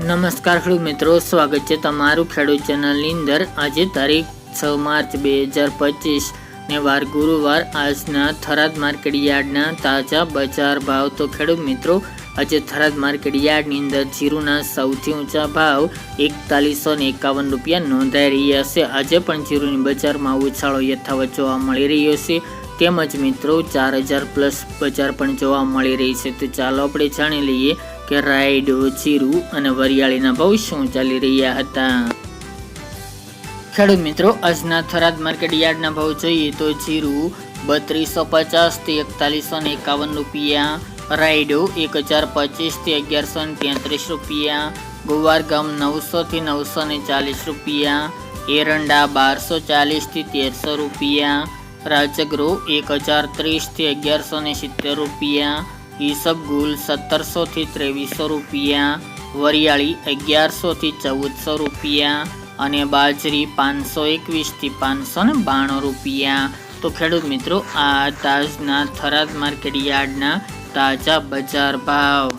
નમસ્કાર ખેડૂત મિત્રો, સ્વાગત છે તમારું ખેડૂત ચેનલની અંદર. આજે તારીખ છ માર્ચ બે હજાર પચીસ ને વાર ગુરુવાર. આજના થરાદ માર્કેટ યાર્ડના તાજા બજાર ભાવ. તો ખેડૂત મિત્રો, આજે થરાદ માર્કેટ યાર્ડની અંદર જીરુના સૌથી ઊંચા ભાવ એકતાલીસો ને એકાવન રૂપિયા નોંધાઈ રહ્યા છે. આજે પણ જીરુની બજારમાં ઉછાળો યથાવત જોવા મળી રહ્યો છે. તેમજ મિત્રો, ચાર હજાર પ્લસ બજાર પણ જોવા મળી રહી છે. તો ચાલો આપણે જાણી લઈએ કે રાયડો જીરું અને વરિયાળીના ભાવ શું ચાલી રહ્યા હતા? ખેડૂત મિત્રો, આજના થરાદ માર્કેટ યાર્ડના ભાવ જોઈએ તો જીરું બત્રીસો પચાસથી એકતાલીસો ને એકાવન રૂપિયા, રાયડો એક હજાર પચીસથી અગિયારસો ને તેત્રીસ રૂપિયા ગુવાર ગામ નવસોથી નવસો ને ચાલીસ રૂપિયા, એરંડા બારસો ચાલીસથી તેરસો રૂપિયા રાજગરો એક હજાર ત્રીસથી અગિયારસો ને સિત્તેર રૂપિયા ઈસબગુલ સત્તરસોથી ત્રેવીસો રૂપિયા, વરિયાળી અગિયારસોથી ચૌદસો રૂપિયા અને બાજરી પાંચસો એકવીસથી પાંચસો ને બાણું રૂપિયા. તો ખેડૂત મિત્રો, આ તાજના થરાદ માર્કેટ યાર્ડના તાજા બજાર ભાવ.